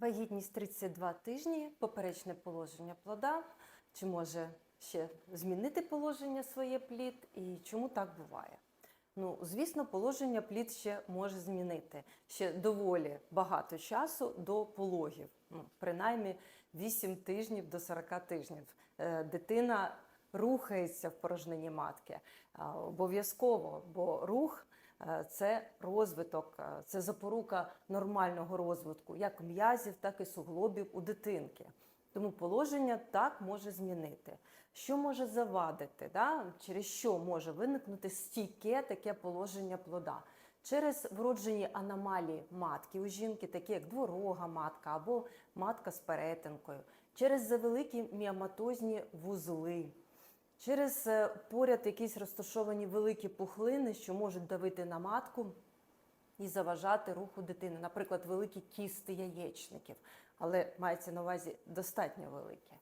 Вагітність 32 тижні, поперечне положення плода. Чи може ще змінити положення своє плід і чому так буває? Ну, звісно, положення плід ще може змінити ще доволі багато часу до пологів, ну, принаймні 8 тижнів до 40 тижнів. Е, Дитина рухається в порожнині матки обов'язково, бо рух це розвиток, е, це запорука нормального розвитку як м'язів, так і суглобів у дитинки. Тому положення так може змінити. Що може завадити? Да? Через що може виникнути стійке таке положення плода? Через вроджені аномалії матки у жінки, такі як дворога матка або матка з перетинкою, через завеликі міоматозні вузли, через е, поряд якісь розташовані великі пухлини, що можуть давити на матку і заважати руху дитини, наприклад, великі кісти яєчників, але мається на увазі достатньо великі.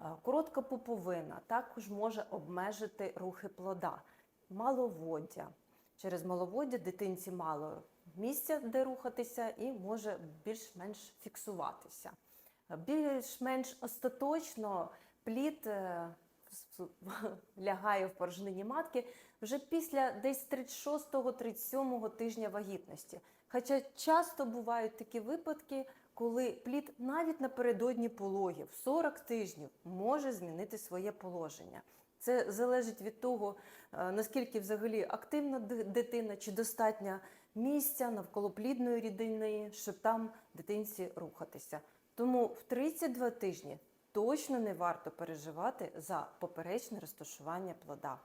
Е, Коротка пуповина також може обмежити рухи плода, маловоддя. Через маловоддя дитинці мало місця, де рухатися, і може більш-менш фіксуватися. Е, Більш-менш остаточно плід лягає в порожнині матки вже після десь 36-37 тижня вагітності. Хоча часто бувають такі випадки, коли плід навіть напередодні пологів 40 тижнів може змінити своє положення. Це залежить від того, е, наскільки взагалі активна дитина, чи достатньо місця навколо плідної рідини, щоб там дитинці рухатися. Тому в 32 тижні точно не варто переживати за поперечне розташування плода.